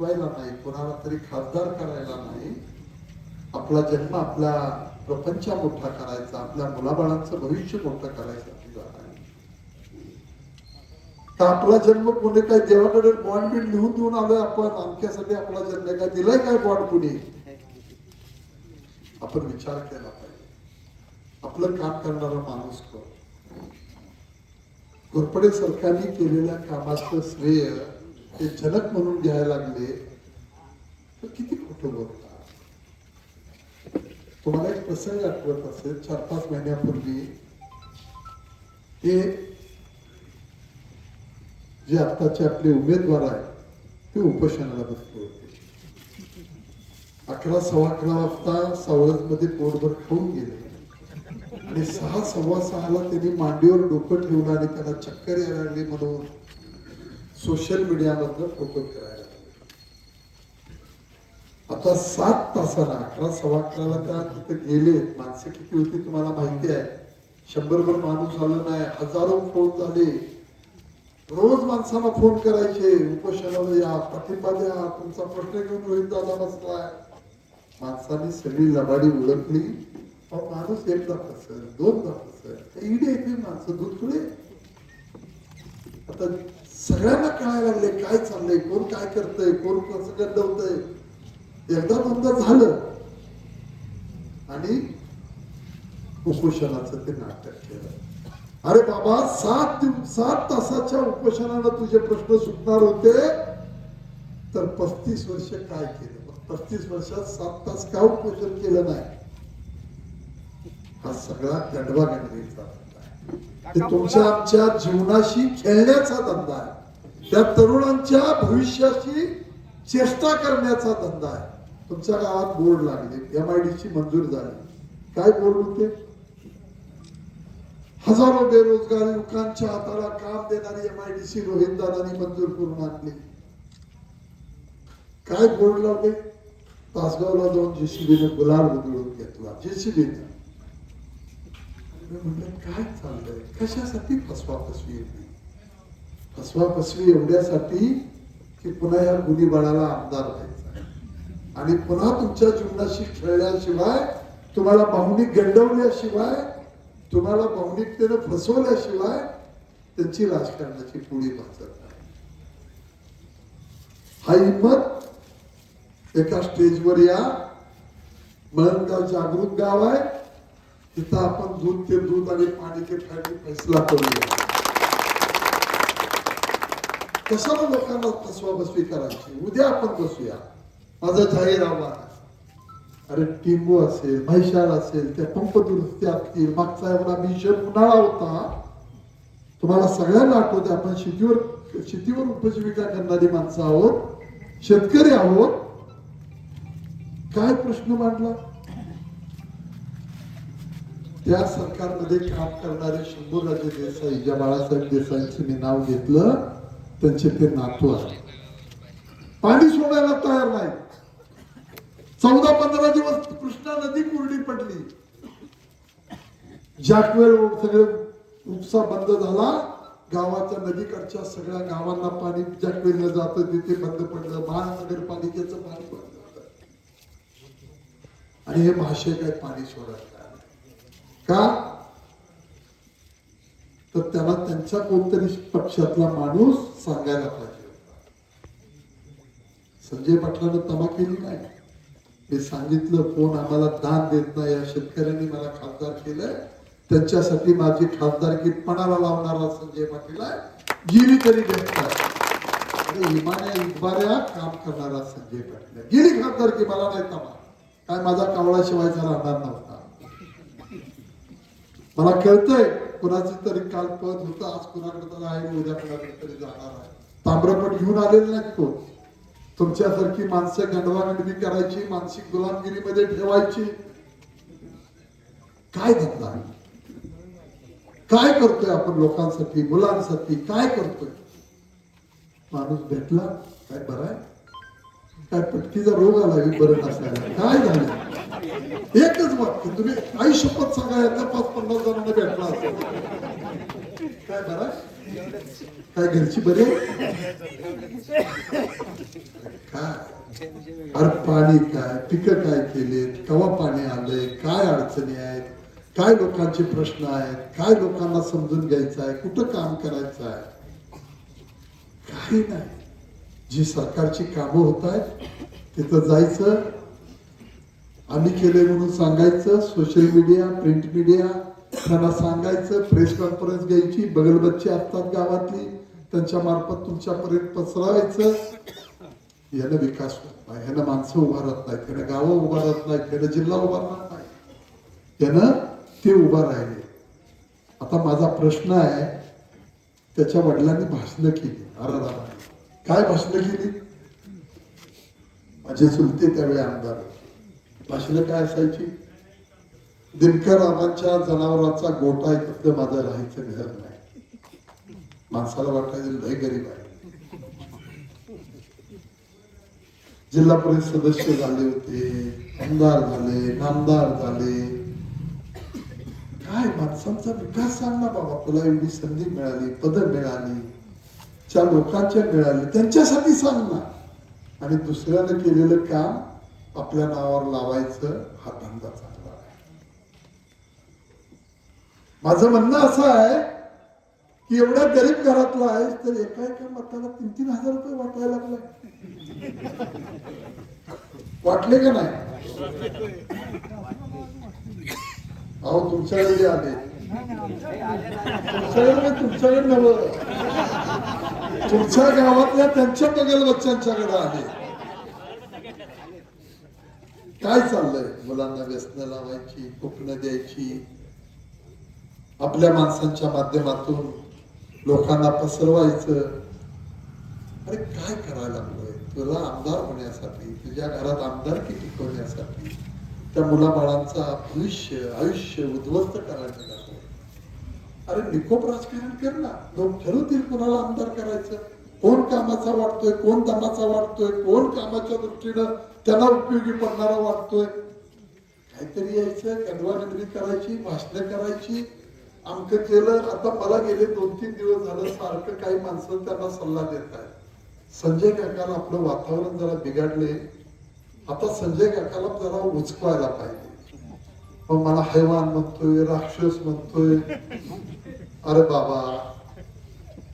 शिकवायला नाही कोणाला तरी खासदार करायला नाही. आपला जन्म आपला प्रपंच मोठा करायचा आपल्या मुलाबाळांचं भविष्य मोठं करायचं तर आपला जन्म कोणी काय देवाकडे बॉन्ड बिंड लिहून देऊन आलोय आपण आमच्यासाठी आपला जन्म काय दिलाय काय बॉन्ड कुणी? आपण विचार केला पाहिजे. आपलं काम करणारा माणूस कोण? घोरपडे सरकारने केलेल्या कामाचं श्रेय ते जनक म्हणून घ्यायला लागले तर किती खोटं बोलतात तुम्हाला एक प्रसंग आठवत असेल चार पाच महिन्यापूर्वी ते जे आताचे आपले उमेदवार आहेत ते उपोषणाला बसले होते. अकरा सव्वा अकरा वाजता सावळत मध्ये पोटभर खाऊन गेले. आणि सहा सव्वा सहाला त्यांनी मांडीवर डोकं ठेवलं आणि त्याला चक्कर यायला लागली म्हणून. सोशल मीडियामधनं फोटो करायला आता सात तासाला अकरा सव्वा अकराला त्या तिथे गेले. माणसं किती होती तुम्हाला माहिती आहे? शंभरभर माणूस आलं नाही. हजारो फोन झाले. रोज माणसाला फोन करायचे. उपोषणाला या पाठिंबा द्या तुमचा प्रश्न घेऊन रोहित दादा बसलाय. माणसाने सगळी लबाडी ओळखली अहो, माणूस सर दोन दोनदा सर ईडे येते माणसं दूध पुढे आता सगळ्यांना कळायला लागले काय चाललंय कोण काय करतंय कोण कसं गंडवतंय. एकदा दोनदा झालं. आणि उपोषणाचं ते नाटक केलं. अरे बाबा सात सात तासाच्या उपोषणानं तुझे प्रश्न सुटणार होते. तर पस्तीस वर्ष काय केलं? पस्तीस वर्षात सात तास का उपोषण केलं नाही? हा सगळा गंडवा गंडवीचा. ते तुमच्या आमच्या जीवनाशी खेळण्याचा धंदा आहे. त्या तरुणांच्या भविष्याशी चेष्टा करण्याचा धंदा आहे. तुमच्या गावात बोर्ड लागले एम आय डी ची मंजूर झाली. काय बोर्ड होते हजारो बेरोजगार युवकांच्या हाताला काम देणारी M I D C Rohit दादानी मंजूर करून आणली. काय बोर्ड लावले? तासगावला जाऊन जेसीबीने गुलाल उधळून घेतला. जेसीबीने. म्हटलं काय चाललंय? कशासाठी फसवा फसवी येते फसवा फसवी एवढ्यासाठी की पुन्हा या गुन्ही बाळाला आमदार व्हायचा आणि पुन्हा तुमच्या जीवनाशी खेळल्याशिवाय तुम्हाला भावनिक गंडवल्याशिवाय तुम्हाला भावनिकतेनं फसवल्याशिवाय त्यांची राजकारणाची पुढी भाजत नाही. हा हिंमत एका स्टेजवर या. मळणगाव जागृत गाव आहे. तिथं आपण दूध ते दूध आणि पाणी ते पाणी फैसला करूया. कशाला लोकांना फसवा बसवी करायची उद्या आपण बसूया. माझा जाहीर आव्हान अरे टिंबू असेल म्हैशाळ असेल त्या पंप दुरुस्ती असतील मागचा एवढा भीषण उन्हाळा होता. तुम्हाला सगळ्यांना आठवते आपण शेतीवर शेतीवर उपजीविका करणारी माणसं आहोत शेतकरी आहोत. काय प्रश्न मांडला? त्या सरकारमध्ये काम करणारे शंभूराजे देसाई ज्या बाळासाहेब देसाईंचं मी नाव घेतलं त्यांचे ते नातू आहे पाणी सोडायला तयार नाही चौदा पंधरा दिवस कृष्णा नदी कोरडी पडली. ज्यावेळ सगळे उपसा बंद झाला गावाच्या नदीकडच्या सगळ्या गावांना पाणी ज्यावेळेला जातं तिथे बंद पडलं महानगरपालिकेचं पाणी बंद झालं. आणि हे भाषे काय पाणी सोडत नाही. का? तर त्याला त्यांच्या कोणतरी पक्षातला माणूस सांगायला पाहिजे संजय पाटलानं तमा केली नाही. मी सांगितलं कोण आम्हाला दान देत नाही या शेतकऱ्यांनी मला खासदार केलंय. त्यांच्यासाठी माझी खासदारकी पणाला लावणारा संजय पाटील आहे. गेली तरी भेटतात अरे इमान्या काम करणारा संजय पाटील आहे. गेली खासदारकी मला नाही तमा. काय माझा कावळा शिवायचा राहणार नव्हता. मला कळतंय कुणाचं तरी काल पद होतं आज कुणाकडे तर आहे उद्या कुणाकडे तरी जाणार आहे. ताम्रपट घेऊन आलेलं नाही कोण? तुमच्यासारखी माणसं गंडवागंडवी करायची मानसिक गुलामगिरीमध्ये ठेवायची. काय धंदा? काय करतोय आपण लोकांसाठी मुलांसाठी? काय करतोय? माणूस भेटला? काय बरं आहे? काय पटकीचा रोग आला की बरं नसायला काय झालं? एकच वाक्य तुम्ही आई शपथ सांगा यातल्या पाच पन्नास जणांना भेटला असेल. काय बरा काय घरची बरे काय? अरे पाणी काय? पिकं काय केलेत? केव्हा पाणी आलंय? काय अडचणी आहेत? काय लोकांचे प्रश्न आहेत? काय लोकांना समजून घ्यायचं आहे? कुठं काम करायचं आहे? काही नाही. जी सरकारची कामं होत आहेत तिथं जायचं आम्ही केले म्हणून सांगायचं सोशल मीडिया प्रिंट मीडिया त्यांना सांगायचं प्रेस कॉन्फरन्स घ्यायची बगलबच्ची असतात गावातली त्यांच्या मार्फत तुमच्यापर्यंत पसरवायचं. यानं विकास होत नाही यानं माणसं उभा राहत नाहीत यानं गावं उभारत नाहीत यानं जिल्हा उभा राहत नाही यानं ते उभा राहिले. आता माझा प्रश्न आहे त्याच्या वडिलांनी भाषणं केली अरे काय भाषणं केली? माझे चुलते त्यावेळी आमदार. भाषणं काय असायची? दिनकर रामांच्या जनावरांचा गोटा एकत्र माझं राहायचं घर नाही. माणसाला वाटायचं लय गरीब आहे. जिल्हा परिषद सदस्य झाले होते आमदार झाले नामदार झाले. काय माणसांचा विकास सांग ना बाबा तुला एवढी संधी मिळाली पद मिळाली. ज्या लोकांच्या मिळाले त्यांच्यासाठी सांग ना आणि दुसऱ्यानं केलेलं काम आपल्या नावावर लावायचं हा धंदा चांगला आहे माझं म्हणणं असं आहे की एवढ्या गरीब घरातला आहे तर एका एका मताला तीन तीन हजार रुपये वाटायला लागलाय वाटले का नाही? अहो तुमच्याकडे आले. तुमच्याकडे तुमच्याकडे नवं. तुमच्या गावातल्या त्यांच्या बगल बच्चांच्याकडे आले काय चाललंय? मुलांना व्यसन लावायची कोकण द्यायची. आपल्या माणसांच्या माध्यमातून लोकांना पसरवायचं. अरे काय करायला लागलोय? तुला आमदार होण्यासाठी तुझ्या घरात आमदारकी टिकवण्यासाठी त्या मुलाबाळांचा भविष्य आयुष्य उद्ध्वस्त करायला अरे निकोप राजकारण करणार ना लोक ठरवतील कोणाला आमदार करायचं? कोण कामाचा वाटतोय कोण दमाचा वाटतोय कोण कामाच्या दृष्टीनं त्यांना उपयोगी पडणारा वाटतोय काहीतरी यायचं गडवागडवी करायची भाषणं करायची. आमक केलं आता मला गेले दोन तीन दिवस झालं सारखं काही माणसं त्यांना सल्ला देत आहे संजय काकाला आपलं वातावरण जरा बिघडले. आता संजय काकाला जरा उचकवायला पाहिजे. मग मला हैवान म्हणतोय राक्षस म्हणतोय. अरे बाबा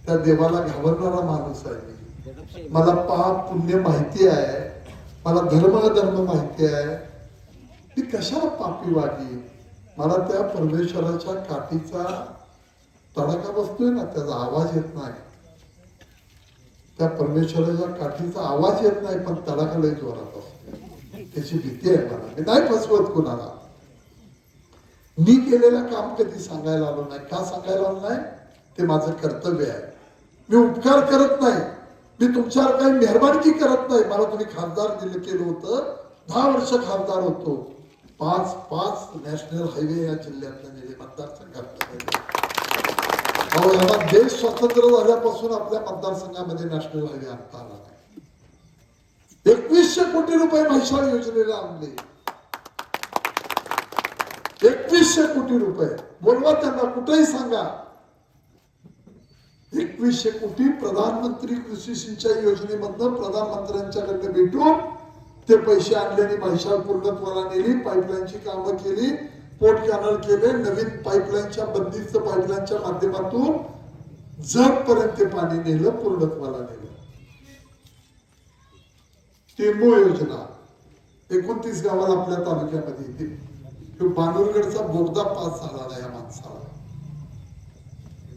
त्या देवाला घाबरणारा माणूस आहे मला पाप पुण्य माहिती आहे. मला धर्म धर्म माहिती आहे. ती कशाला पापी वागली मला त्या परमेश्वराच्या काठीचा तडाखा बसतोय ना त्याचा आवाज येत नाही. त्या परमेश्वराच्या काठीचा आवाज येत नाही पण तडाखा लय जोरात असतो त्याची भीती आहे मला. मी नाही फसवत कुणाला. मी केलेलं काम कधी सांगायला आलो नाही. का सांगायला आलो नाही? ते माझं कर्तव्य आहे. मी उपकार करत नाही. मी तुमच्यावर काही मेहरबानगी करत नाही. मला तुम्ही खासदार दिलं केलं होतं. दहा वर्ष खासदार होतो. पाच पाच नॅशनल हायवे या जिल्ह्यातल्या नेले मतदारसंघात अहो देश स्वतंत्र झाल्यापासून आपल्या मतदारसंघामध्ये नॅशनल हायवे आणता आला नाही. एकवीसशे कोटी रुपये म्हैसाळ योजनेला आणले. एकवीसशे कोटी रुपये. बोलवा त्यांना कुठेही सांगा. एकवीसशे कोटी प्रधानमंत्री कृषी सिंचाई योजनेमधनं प्रधानमंत्र्यांच्याकडनं भेटून ते पैसे आणले आणि म्हैसाळ पूर्णत्वाला नेली पाईपलाईनची कामं केली पोर्ट कॅनल केले नवीन पाईपलाईनच्या बंदिस्त पाईपलाईनच्या माध्यमातून जगपर्यंत ते पाणी नेलं पूर्णत्वाला नेलं. टेंबो योजना एकोणतीस गावाला आपल्या तालुक्यामध्ये येते. तो बोगदा पास झाला या माणसाला.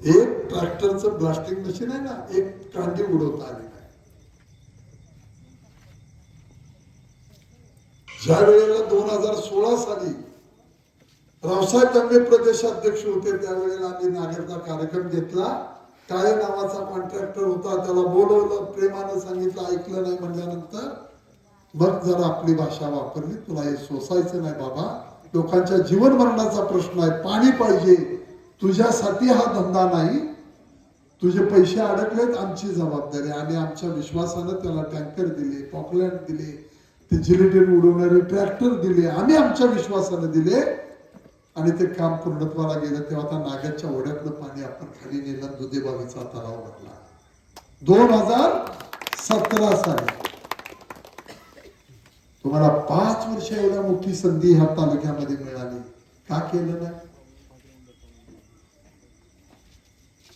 एक ट्रॅक्टरचं ब्लास्टिंग मशीन आहे ना एक क्रांती उडवता आली नाही. ज्या वेळेला दोन हजार सोळा साली रावसाहेब दानवे प्रदेशाध्यक्ष होते त्यावेळेला आम्ही नागरचा कार्यक्रम घेतला. काळे नावाचा कॉन्ट्रॅक्टर होता त्याला बोलवलं प्रेमानं सांगितलं ऐकलं नाही म्हणल्यानंतर मग जरा आपली भाषा वापरली तुला हे सोसायचं नाही बाबा. लोकांच्या जीवन मरणाचा प्रश्न आहे. पाणी पाहिजे. तुझ्यासाठी हा धंदा नाही. तुझे पैसे अडकलेत आमची जबाबदारी. आम्ही आमच्या विश्वासानं त्याला टँकर दिले पॉकलँड दिले ते जिलेटिन उडवणारे ट्रॅक्टर दिले आम्ही आमच्या विश्वासानं दिले. आणि ते काम पूर्णत्वाला गेलं. तेव्हा आता नागाच्या ओढ्यातलं पाणी आपण खाली नेलं दुधेबावीचा तलाव भरला. दोन हजार सतरा साली. तुम्हाला पाच वर्ष एवढ्या मोठी संधी ह्या तालुक्यामध्ये मिळाली. का केलं नाही?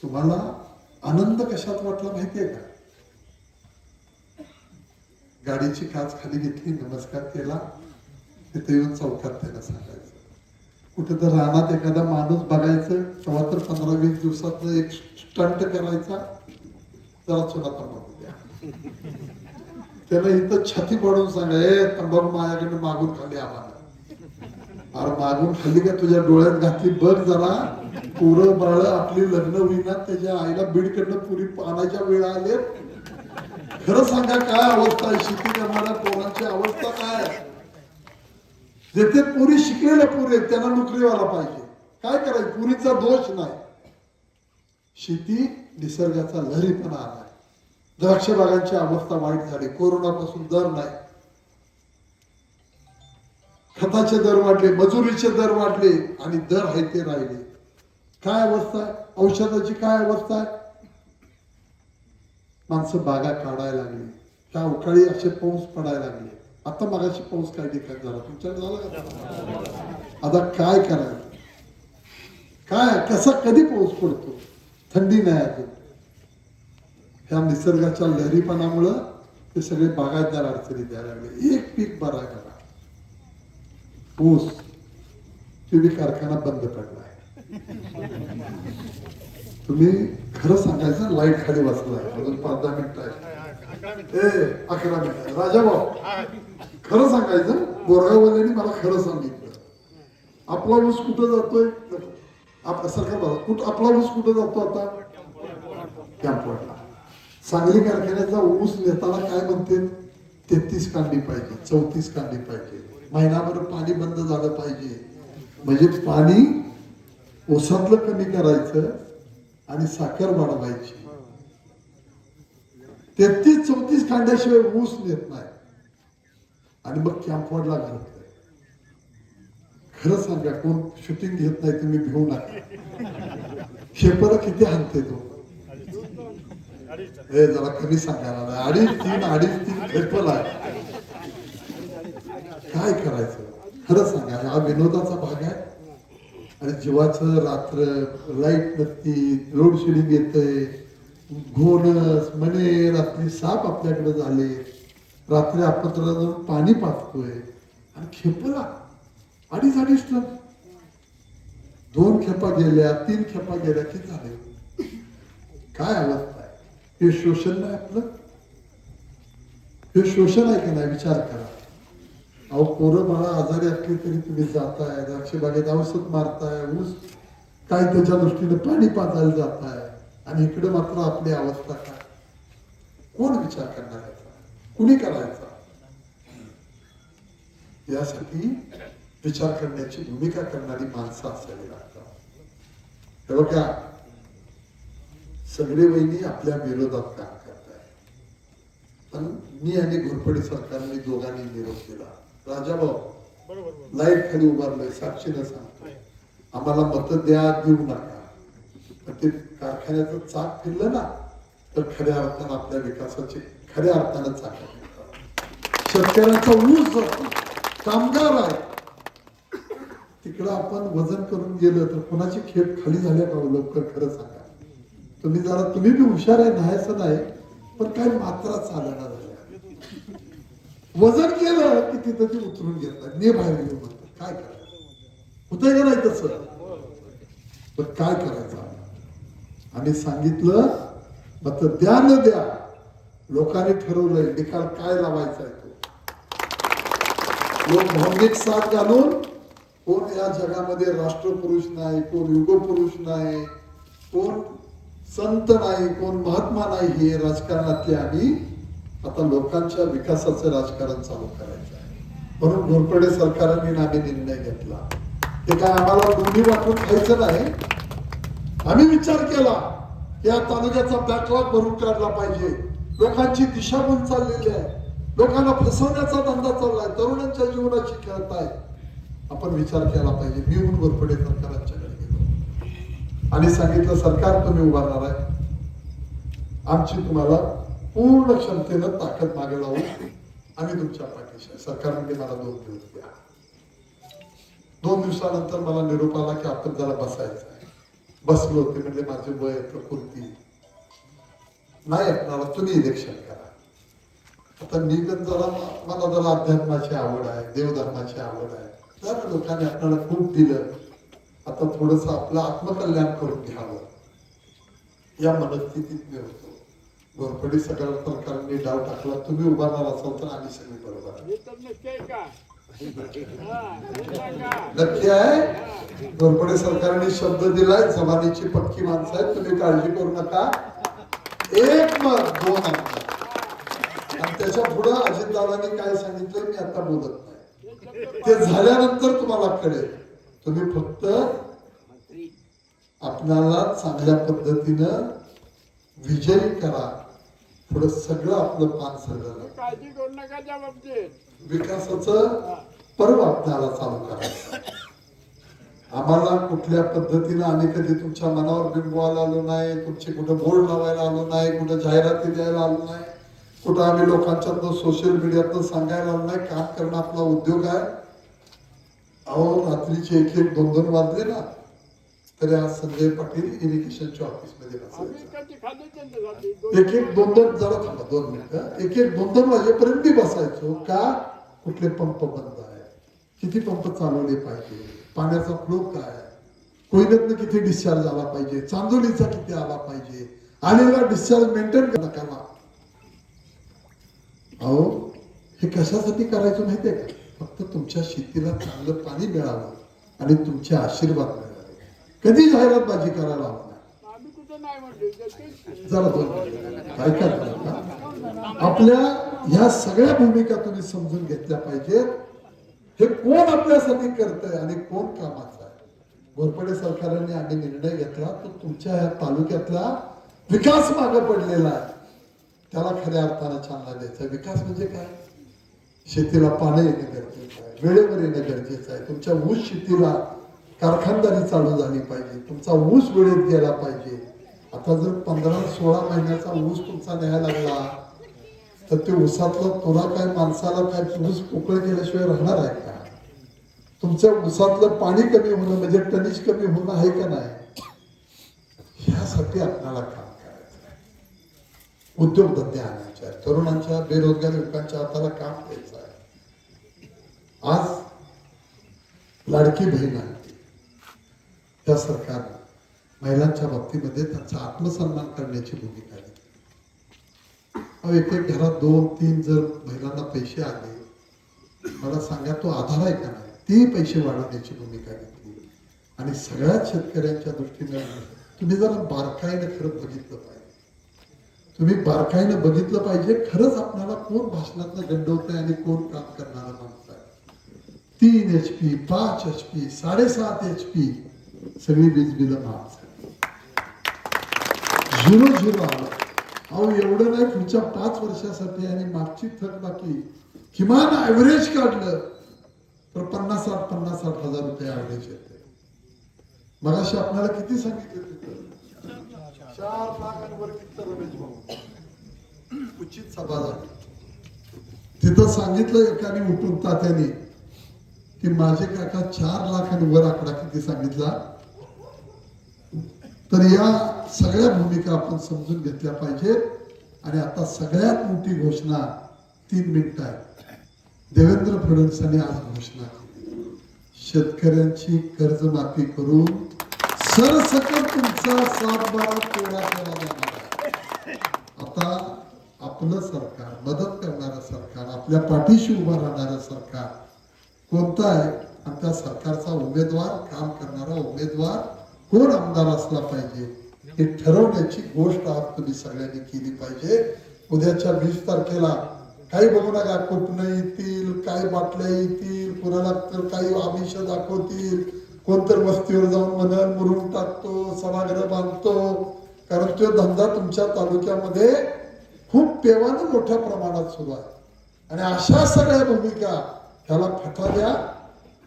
तुम्हाला आनंद कशात वाटला माहितीये का? गाडीची काच खाली घेतली नमस्कार केला. तिथे येऊन चौकात त्याला सांगायचं. कुठे तर रानात एखादा माणूस बघायचं तेव्हा तर पंधरा वीस दिवसात एक स्टंट करायचा. जरा चुना तंबाखू द्या. त्याला इथं छाती पडून सांगा ए तंबाखू माझ्याकडे मागून खाली आम्हाला. अरे मागून खाली का तुझ्या डोळ्यात घातली? बघ जरा पोर बाळ आपली लग्न होईना त्याच्या आईला बीडकडनं पुरी पाण्याच्या वेळा आले खरं सांगा काय अवस्था आहे? शेती करणाऱ्या पोरांची अवस्था काय जेथे पुरी शिकलेल्या पुरी आहेत त्यांना नोकरीवाला पाहिजे. काय करायचं? पुरीचा दोष नाही. शेती निसर्गाचा लहरीपणा आला द्राक्ष बागांची अवस्था वाईट झाली. कोरोनापासून दर नाही. खताचे दर वाढले मजुरीचे दर वाढले आणि दर आहे ते राहिले. काय अवस्था आहे? औषधाची काय अवस्था आहे? माणसं बागा काढायला लागली. त्या उकाळी असे पाऊस पडायला लागले. आता मागाशी पाऊस काय ठिकाण झाला. तुमच्याकडे झाला का? आता काय करायचं? काय? कसा कधी पाऊस पडतो? थंडी नाही अजून. ह्या निसर्गाच्या लहरीपणामुळं ते सगळे बागायतदार अडचणी द्यायला लागले. एक पीक बरा करा. ऊस ते बी कारखाना बंद पडलाय. तुम्ही खरं सांगायचं लाइट खाली बसलाय. अजून पाच दहा मिनिट आहे ए अकरा मिनिट. राजा भाऊ खरं सांगायचं बोरगाववाल्यांनी मला खरं सांगितलं. आपला ऊस कुठं जातोय? सरकार कुठं आपला ऊस कुठं जातो आता? कॅम्पवरला सांगली कारखान्याचा ऊस नेताना काय म्हणते? तेहतीस कांडी पाहिजे चौतीस कांडी पाहिजे. महिनाभर पाणी बंद झालं पाहिजे. म्हणजे पाणी ओसातलं कमी करायचं आणि साखर वाढवायची. तेहतीस चौतीस कांड्याशिवाय ऊस नेत नाही. आणि मग कॅम्पवरला घालत खरं सांगा कोण शूटिंग घेत नाही तुम्ही भिवू नका. शेपला किती हानते तो? हे जरा कमी सांगायला नाही. अडीच तीन अडीच तीन खेपल आहे. काय करायचं? खरं सांगा हा विनोदाचा भाग आहे. आणि जीवाचं रात्र लाइट नसती लोड शेडिंग येतंय. घोणस मने रात्री साप आपल्याकडे झाले. रात्री आपत्राला जाऊन पाणी पाचतोय आणि खेपला. अडीच अडीच टन. दोन खेपा गेल्या तीन खेपा गेल्या की झाले? काय अवस्था हे शोषण नाही आपलं हे शोषण आहे की नाही विचार करा अहो पोरं मला आजारी असली तरी तुम्ही जाताय द्राक्ष बागेत औषध मारताय ऊस काय त्याच्या दृष्टीने पाणी पाजायला जाताय आणि इकडे मात्र आपली अवस्था काय कोण विचार करणार याचा कुणी करायचा यासाठी विचार करण्याची भूमिका करणारी माणसं असावी लागतात हे बघा सगळे वहिनी आपल्या विरोधात काम करतात पण मी आणि घोरपडे सरकारने दोघांनी निरोप दिला. राजाभाऊ लाइट खाली उभारलोय साक्षीनं सांगतोय. आम्हाला मत द्या देऊ नका. पण ते कारखान्याचं चाक फिरलं ना तर खऱ्या अर्थानं आपल्या विकासाचे खऱ्या अर्थानं चाक शेतकऱ्यांचा ऊस जातो कामगार आहे तिकडं आपण वजन करून गेलं तर कोणाची खेप खाली झाल्या का हो, लवकर खरं सांग. तुम्ही जरा तुम्ही बी हुशार आहे न्हायचं नाही पण काही मात्रा चालणार झाल्या वजन केलं की तिथं ते उतरून घेतात ने बाहेर येऊ म्हणतात काय करायचं? होतंय का नाही तसं? पण काय करायचं आम्ही? आम्ही सांगितलं मग द्या न द्या. लोकांनी ठरवलंय निकाल काय लावायचा आहे तो? लोक भावनिक साथ घालून कोण या जगामध्ये राष्ट्रपुरुष नाही कोण युगपुरुष नाही कोण संत नाही कोण महात्मा नाही हे राजकारणातले आम्ही आता लोकांच्या विकासाचं राजकारण चालू करायचं आहे. म्हणून घोरपडे सरकारांनी आम्ही निर्णय घेतला. ते काय आम्हाला दोन्ही वाटून खायचं नाही? आम्ही विचार केला या तालुक्याचा बॅकलॉग भरून काढला पाहिजे. लोकांची दिशाभूल चाललेली आहे. लोकांना फसवण्याचा धंदा चाललाय तरुणांच्या जीवनाची खेळताय. आपण विचार केला पाहिजे. मी होऊन घोरपडे सरकारांच्याकडे आणि सांगितलं सरकार तुम्ही उभारणार आहे. आमची तुम्हाला पूर्ण क्षमतेनं ताकद मागे लावू. आम्ही तुमच्या पाठीशी आहे. सरकारने मला दोन दिवस द्या. दोन दिवसानंतर मला निरोप आला की आपण जरा बसायचं आहे. बसलो होते म्हणजे माझे वय प्रकृती नाही आपणाला तुम्ही इलेक्शन करा. आता मी पण जरा मला जरा अध्यात्माची आवड आहे देवधर्माची आवड आहे. जरा लोकांनी आपल्याला खूप दिलं. आता थोडस आपलं आत्मकल्याण करून घ्यावं. या मनस्थितीत मी होतो. घोरपडी सगळ्या सरकारने डाव टाकला. तुम्ही उभारणार असाल तर आम्ही सगळे बरोबर नक्की आहे घोरपडे सरकारने शब्द दिलाय जमानीची पक्की माणसं आहेत. तुम्ही काळजी करू नका. एक मत दोन आणि त्याच्या पुढं अजितदादांनी काय सांगितलंय मी आता बोलत नाही. ते झाल्यानंतर तुम्हाला कळेल. तुम्ही फक्त आपल्याला चांगल्या पद्धतीनं विजयी करा. पुढे सगळं आपलं पान सगळं काळजी करू नका त्या बाबतीत. विकासाचं पर्व आपल्याला चालू करायचं. आम्हाला कुठल्या पद्धतीनं आम्ही कधी तुमच्या मनावर बिंबवायला आलो नाही तुमचे कुठं बोर्ड लावायला आलो नाही कुठं जाहिराती द्यायला आलो नाही कुठं आम्ही लोकांच्यातनं सोशल मीडियातनं सांगायला आलो नाही काम करणं आपला उद्योग आहे. अहो रात्रीचे एक एक दोन दोन वाजले ना तरी आज संजय पाटील इरिगेशनच्या ऑफिसमध्ये बसायचे. त्यांच्यासाठी दोन- एक एक दोन दोन जरा थांबा दोन मिनिटं. एक एक दोन दोन वाजेपर्यंत मी बसायचो. का? कुठले पंप बंद आहे? किती पंप चालवले पाहिजे? पाण्याचा फ्लो काय? कोयनेतनं किती डिस्चार्ज आला पाहिजे? चांदोलीचा किती आला पाहिजे? आलेला डिस्चार्ज मेंटेन करा करा अहो हे कशासाठी करायचं माहितीये का? फक्त तुमच्या शेतीला चांगलं पाणी मिळावं आणि तुमचे आशीर्वाद मिळावे. कधी करायला जरा दोन मिनिटं. ऐका जरा. आपल्या ह्या सगळ्या भूमिका तुम्ही समजून घेतल्या पाहिजेत. हे कोण आपल्यासाठी करतंय आणि कोण कामाचं आहे? घोरपडे सरकारने आम्ही निर्णय घेतला तो तुमच्या ह्या तालुक्यातला विकास मागे पडलेला आहे. त्याला खऱ्या अर्थानं चालना द्यायचा. विकास म्हणजे काय? शेतीला पाणी येणे गरजेचं आहे वेळेवर येणं गरजेचं आहे. तुमच्या ऊस शेतीला कारखानदारी चालू झाली पाहिजे तुमचा ऊस वेळेत गेला पाहिजे. आता जर पंधरा सोळा महिन्याचा ऊस तुमचा न्यायला लागला तर ते ऊसातला तुला काय माणसाला काय ऊस पोकळ केल्याशिवाय राहणार आहे का? तुमच्या ऊसातलं पाणी कमी होणं म्हणजे टनीज कमी होणं आहे का नाही? ह्यासाठी आपल्याला उद्योगधंदे आणायचे आहेत. तरुणांच्या बेरोजगार युवकांच्या हाताला काम द्यायचं आहे. आज लाडकी बहीण आहे. त्या सरकारनं महिलांच्या बाबतीमध्ये त्यांचा आत्मसन्मान करण्याची भूमिका घेतली अहो एक एक घरात दोन तीन जर महिलांना पैसे आले मला सांगा तो आधार आहे का नाही? ते पैसे वाढवण्याची भूमिका घेतली. आणि सगळ्याच शेतकऱ्यांच्या दृष्टीने तुम्ही जरा बारकाईने खरं बघितलं पाहिजे. तुम्ही बारकाईनं बघितलं पाहिजे खरंच आपल्याला कोण भाषणातनं आहे आणि कोण काम करणारा माणूस आहे तीन एच पी पाच एच पी साडेसात एच पी सगळी वीज बिल माफ झाली झिरो झिरो आलं. अहो एवढं नाही पुढच्या पाच वर्षासाठी आणि मागची थकबाकी किमान ऍव्हरेज काढलं तर पन्नास साठ पन्नास साठ हजार रुपये ऍव्हरेज येते. मगाशी आपल्याला किती सांगितलं तिथं? चार लाख किती रमेश भाऊ उचित सभा झाली तिथं सांगितलं एकाने उठून तात्याने की माझे काका चार लाखांवर आकडा किती सांगितला? तर या सगळ्या भूमिका आपण समजून घेतल्या पाहिजेत. आणि आता सगळ्यात मोठी घोषणा तीन मिनिट आहे देवेंद्र फडणवीसांनी आज घोषणा केली. शेतकऱ्यांची कर्जमाफी करून सरसकट तुमचा सात बारा तेरा केला जाणार आता आपलं सरकार मदत करणारं सरकार आपल्या पाठीशी उभं राहणारं सरकार कोणता आहे? आणि त्या सरकारचा उमेदवार काम करणारा उमेदवार कोण आमदार असला पाहिजे? हे ठरवण्याची गोष्ट आज तुम्ही सगळ्यांनी केली पाहिजे. उद्याच्या वीस तारखेला काही बघू नका कुठनं येतील काय बाटल्या येतील कुणाला तर काही आमिष दाखवतील. कोणतर वस्तीवर जाऊन म्हणल मुरुम टाकतो सभागृह बांधतो. कारण तो धंदा तुमच्या तालुक्यामध्ये खूप पेवानं मोठ्या प्रमाणात सुरू आहे. आणि अशा सगळ्या भूमिका ह्याला फटा द्या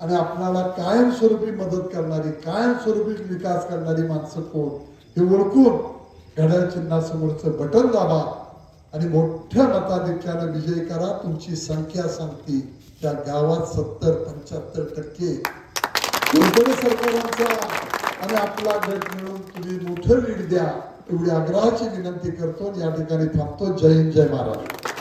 आणि आपणाला कायमस्वरूपी मदत करणारी कायमस्वरूपी विकास करणारी माणसं कोण हे ओळखून घड्याळ चिन्हासमोरचं बटन दाबा आणि मोठ्या मताधिक्यानं विजय करा. तुमची संख्या सांगती. त्या गावात सत्तर पंच्याहत्तर टक्के कोणतरी सरकारांचा आणि आपला गट मिळून तुम्ही मोठं लीड द्या. एवढी आग्रहाची विनंती करतो या ठिकाणी थांबतो. जय हिंद जय महाराज